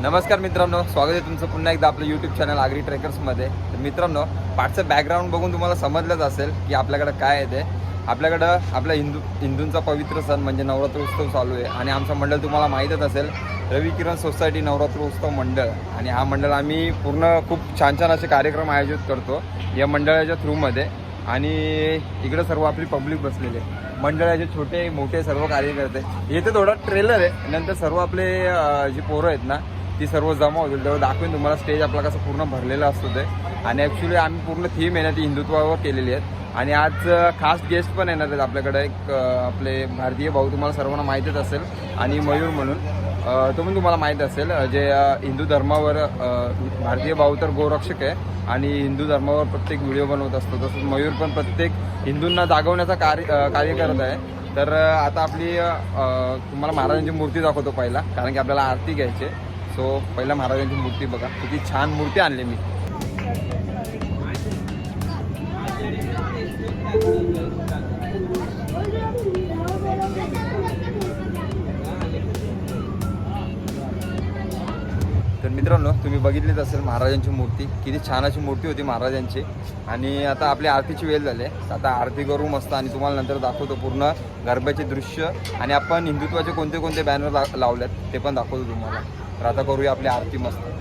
नमस्कार मित्रांनो स्वागत आहे तुमचं पुन्हा एकदा आपलं यूट्यूब चॅनल आगरी ट्रेकर्समध्ये तर मित्रांनो पाठचं बॅकग्राऊंड बघून तुम्हाला समजलंच असेल की आपल्याकडं काय आहे ते. आपल्याकडं आपल्या हिंदू हिंदूंचा पवित्र सण म्हणजे नवरात्र उत्सव चालू आहे आणि आमचं मंडळ तुम्हाला माहीतच असेल रवी किरण सोसायटी नवरात्र उत्सव मंडळ. आणि हा मंडळ आम्ही पूर्ण खूप छान छान असे कार्यक्रम आयोजित करतो या मंडळाच्या थ्रूमध्ये आणि इकडं सर्व आपली पब्लिक बसलेली आहे. मंडळाचे छोटे मोठे सर्व कार्यकर्ते. येथे थोडा ट्रेलर आहे. नंतर सर्व आपले जे पोरं आहेत ना ती सर्व जमा होतील. तेव्हा दाखवेन तुम्हाला स्टेज आपला कसं पूर्ण भरलेला असतो ते. आणि ॲक्च्युली आम्ही पूर्ण थीम आहे ना ती हिंदुत्वावर केलेली आहेत. आणि आज खास गेस्ट पण येणार आहेत आपल्याकडे. एक आपले भारतीय भाऊ तुम्हाला सर्वांना माहीतच असेल. आणि मयूर म्हणून. तो पण तुम्हाला माहीत असेल जे हिंदू धर्मावर भारतीय भाऊ तर गोरक्षक आहे. आणि हिंदू धर्मावर प्रत्येक व्हिडिओ बनवत असतो. तसंच मयूर पण प्रत्येक हिंदूंना जागवण्याचा कार्य कार्य करत आहे. तर आता आपली तुम्हाला महाराजांची मूर्ती दाखवतो पहिला. कारण की आपल्याला आरती घ्यायची आहे. सो पहिला महाराजांची मूर्ती बघा. किती छान मूर्ती आणली मी. तर मित्रांनो तुम्ही बघितलीच असेल महाराजांची मूर्ती. किती छान अशी मूर्ती होती महाराजांची. आणि आता आपली आरतीची वेळ झाली आहे. आता आरती करू मस्त आणि तुम्हाला नंतर दाखवतो पूर्ण गरब्याचे दृश्य. आणि आपण हिंदुत्वाचे कोणते कोणते बॅनर ला लावलेत ते पण दाखवतो तुम्हाला. तर आता करूया आपली आरती मस्त.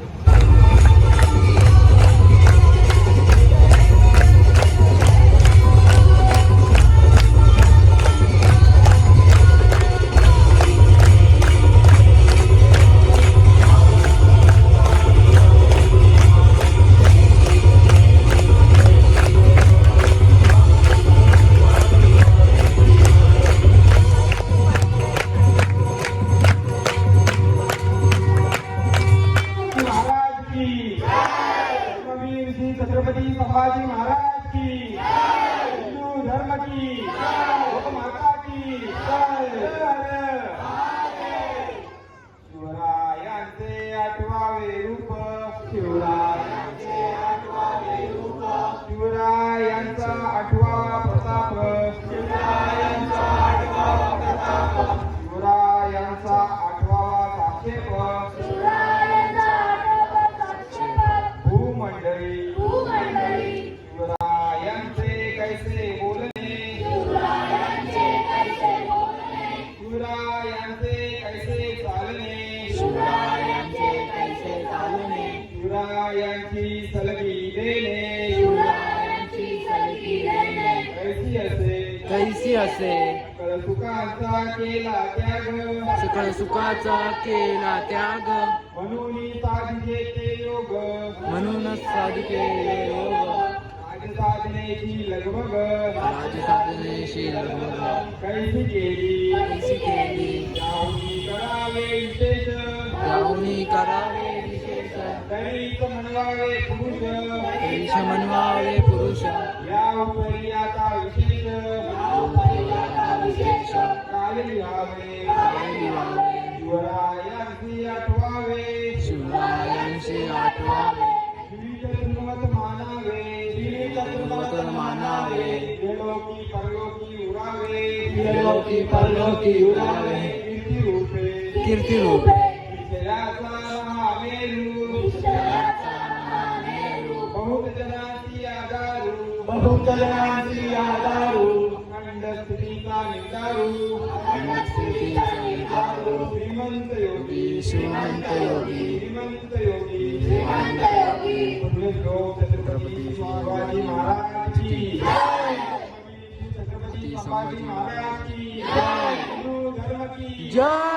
आठवावे रूप कैसी असे सकळ सुखांचा केला त्याग। सकळ सुखाचा केला त्याग। म्हणून साधिले ते योग। म्हणूनच साधिके योग। राज साधनेची लगबग कैसी केली? कैसी केली? यावनी करावे विशेष। यावनी करावे विशेष। तरीच म्हणवावे पुरुष। म्हणवावे पुरुष। या उपरी आता विशेष। परलोकी परलोकी उडावे कीर्ती रूपे कीर्ती रूपे। विजयाचा महामेरू बहुत जनांची आधारू बहुत जनांची श्रीमंत योगी श्रीमंत योगी श्रीमंत योगी पुण्य लोक छत्रपती शिवाजी महाराज की छत्रपती संभाजी महाराज की हिंदू धर्म की जय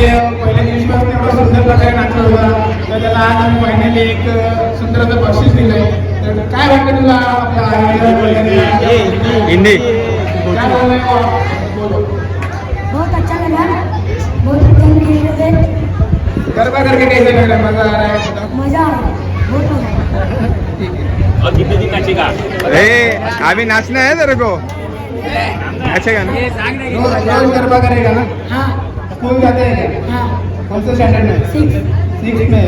ते पहिले दिवसात तेवढं सुंदर प्रकारे नाटक होता. तर त्याला आज आम्ही फायनली एक सुंदर असं बक्षीस दिलंय. तर काय वाटतं तुला हिंदी. बहुत अच्छा लगा बहुत अच्छा खेले थे गरबा करके कैसे लगा? मज़ा आ रहा है मज़ा आ रहा है. बहुत मज़ा ठीक है. और कितने दिन नाचेगा अरे अभी नाचना है तेरे को? अच्छा गाना। ये सांग ना गरबा करेगा ना? हाँ. स्कूल जाते हैं क्या? हाँ. कौन से स्टैंडर्ड में सिक्स सिक्स में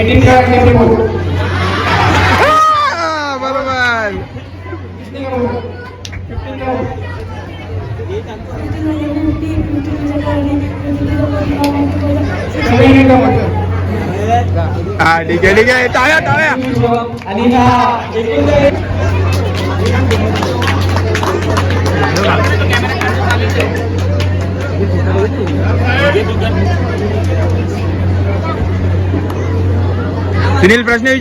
एटीन का कितने बोलो बरोबर. हा ठीक आहे ठीक आहे. टाळ्या टाळ्या. आणि हा एकूण सुनील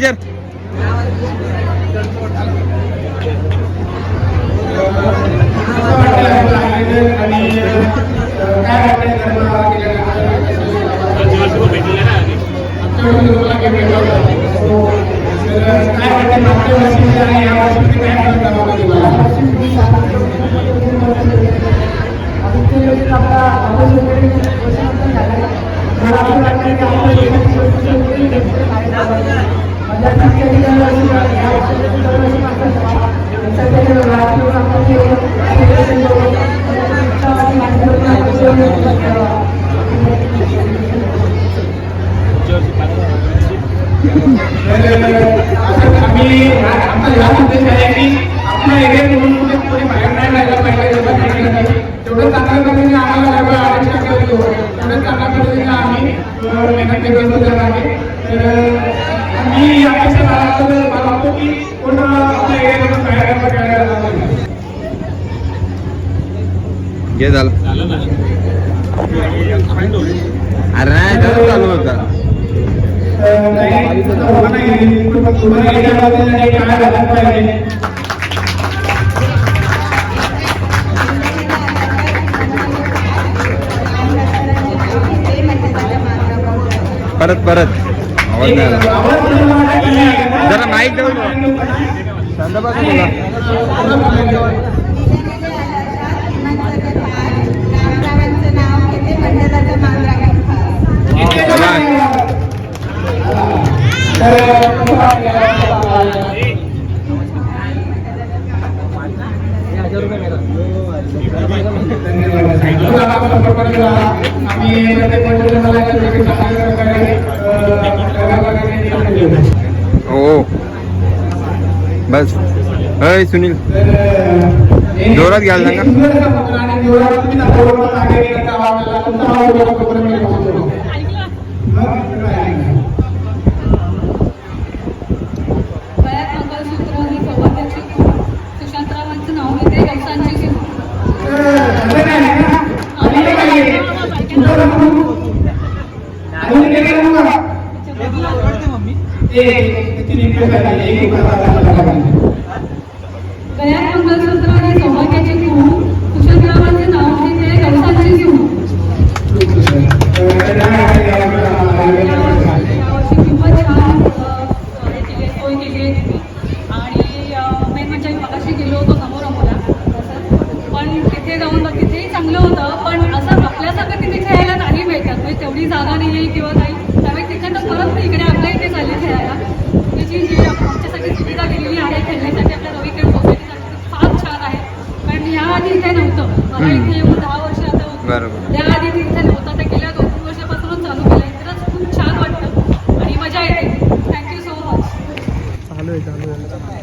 तर आम्ही आमचा ह्याच उद्देश आहे की आपल्या एरियात म्हणून कुठे कोणी बाहेर नाही राहिलं पाहिजे तेवढं चांगल्या पद्धतीने आम्हाला गरबा आरक्षण करतो तेवढं चांगल्या पद्धतीने आम्ही मेहनत घेत असतो त्यामागे तर आम्ही अपेक्षा बाळगतो बाळगतो की कोण आपल्या एरियामधून बाहेर. घे झालं अरे पाहिजे परत परत आवाज नाही आला नाही. जरा माईक जवळ बोला. घेतो. हो बस अय सुनील तर, जोरात घ्यायला सांगा. तिथे जाऊन बघ तिथेही चांगलं होतं पण असं आपल्यासारखं तिथे खेळायला नाही भेटत म्हणजे तेवढी जागा नाही आहे किंवा काही. त्यामुळे तिकडनं परत इकडे आपल्या इथे चालले खेळायला. त्याची जी आप- आमच्यासाठी सुविधा केलेली आहे खेळण्यासाठी आपल्या रविकेड सोसायटीसाठी फार छान आहे. कारण ह्याआधी इथे नव्हतं. मला इथे येऊन दहा वर्ष आता होती. बरोबर. त्याआधी ते इथे नव्हतं. ते गेल्या दोन तीन वर्षापासूनच चालू केलं इतरच खूप छान वाटतं. आणि मजा येते. थँक्यू सो मच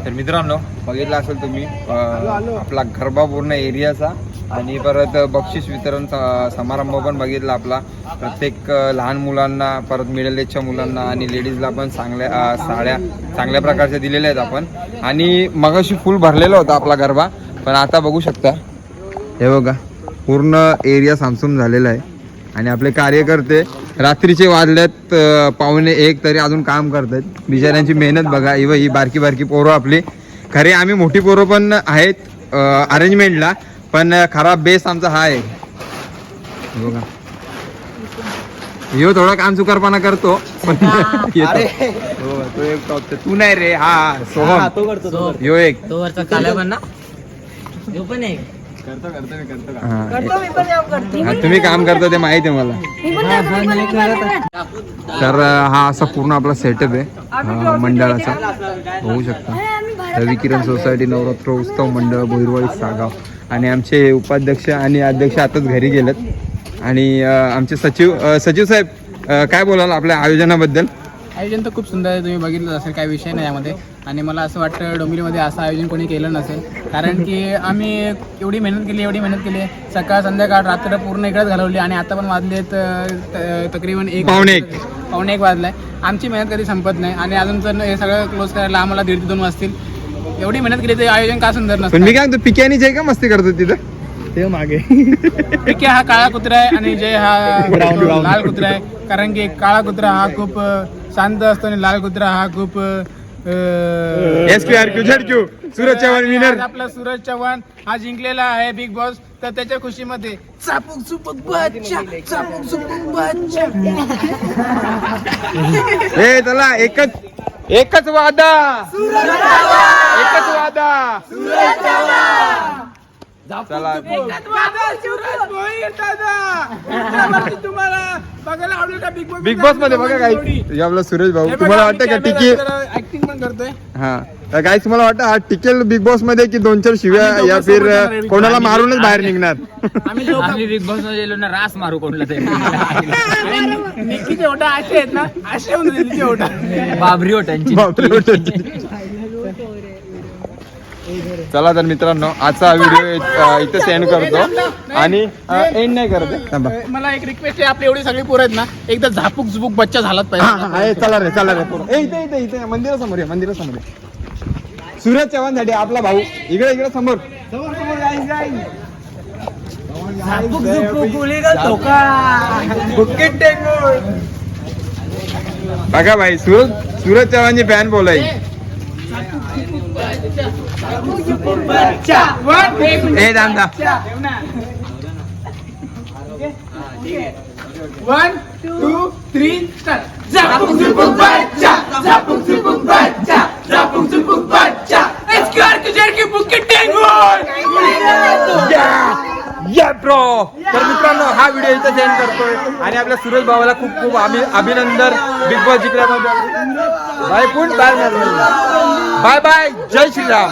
तर मित्रांनो बघितलं असेल तुम्ही आपला गरबा पूर्ण एरियाचा. आणि परत बक्षीस वितरण स- समारंभ पण बघितला आपला. प्रत्येक लहान मुलांना परत मिडल एजच्या मुलांना आणि लेडीजला पण चांगल्या साड्या चांगल्या प्रकारच्या दिलेल्या आहेत आपण. आणि मगाशी फुल भरलेला होता आपला गरबा पण आता बघू शकता. हे बघा पूर्ण एरिया सामसूम झालेला आहे. आणि आपले कार्यकर्ते रात्रीचे वाजल्यात पाहुणे एक तरी अजून काम करतात. बिचाऱ्यांची मेहनत बघा इव ही बारकी बारकी पोरं आपली. खरे आम्ही मोठी पोरं पण आहेत अरेंजमेंटला पण खरा बेस आमचा हा आहे. हे बघा. ह्यो थोडा काम चुकारपणा करतो पण येतो. हो, तो एक चा. तू नाही रे हा सोहम. तो करतो ह्यो एक. तो वरचा काल्या पण ना? तो पण आहे हा. हा, तुम्ही काम करता ते माहिती आहे मला. तर अं, हा असा पूर्ण आपला सेटअप आहे. अं, मंडळाचा. होऊ शकता. अरे, रविकिरण सोसायटी नवरात्र उत्सव मंडळ बोईरवाडी सागाव. आणि आमचे उपाध्यक्ष आणि अध्यक्ष आताच घरी गेलेत. आणि आमचे सचिव सचिव साहेब काय बोलाल आपल्या आयोजनाबद्दल? आयोजन तर खूप सुंदर आहे तुम्ही बघितलं असेल काही विषय नाही यामध्ये. आणि मला असं वाटतं डोंबिवलीमध्ये असं आयोजन कोणी केलं नसेल. कारण की आम्ही एवढी मेहनत केली एवढी मेहनत केली. सकाळ संध्याकाळ रात्र पूर्ण इकडेच घालवली आणि आता पण वाजलेत त- तकरीबन एक पावणे एक. पावणे एक वाजलाय आमची मेहनत कधी संपत नाही. आणि अजून तर हे सगळं क्लोज करायला आम्हाला दीड ते दोन वाजतील. एवढी मेहनत केली ते आयोजन का सुंदर पण मी नसतं काय म्हणतो पिक्यानीच आहे का मस्ती करतो तिथं? ते मागे. पिके हा काळा कुत्रा आहे आणि जय हा लाल कुत्रा आहे. कारण की काळा कुत्रा हा खूप अं, शांत असतो आणि लाल कुत्रा हा खूप अं, S Q R Q Z Q Suraj Chavan आणि विनर आज आपला सूरज चव्हाण हा जिंकलेला आहे बिग बॉस तर त्याच्या खुशीमध्ये चापूक चुपूक बच्चा चापूक चुपूक बच्चा. हे चला एकच एकच वादा. एकच वादा. चला. बिग बॉस बिग बॉसमध्ये बघा काही आपला सुरेश भाऊ. तुम्हाला वाटतं का टिकी ऍक्टिंग पण करतोय. हा. काय तुम्हाला वाटतं हा टिकेल बिग बॉसमध्ये की दोन चार शिव्या या फिर. कोणाला मारूनच बाहेर निघणार. आम्ही बिग बॉसमध्ये रास मारू कोणला तरी. ओटा असे आहेत ना असे होऊन दिल्लीचे ओटा बाबरी होटांची बापरे, ओटांची. चला तर मित्रांनो आजचा व्हिडिओ इथे सेंड करतो. आणि एंड नाही करत. थांबा. मला एक रिक्वेस्ट आहे आपली एवढी सगळी पोरं आहेत ना एकदा झापूक झुपूक बच्चा झालाच हा, पाहिजे हा, ए, चला रे चला रे पोरं. ए, इथे इथे इथे मंदिरासमोर आहे मंदिरासमोर सूरज चव्हाणसाठी आपला भाऊ. इकडे इकडे समोर. बघा भाई सूरज सूरज चव्हाणची फॅन बोलाय ए दांदा वन टू थ्री स्टार्ट झापूक या ब्रो तर मित्रांनो हा व्हिडिओ इथे सेंड करतोय. आणि आपल्या सुरेश भावाला खूप खूप आम्ही अभिनंदन. बिग बॉस जिंकल्याबद्दल बाय कोण बाय बाय बाय. जय श्रीराम.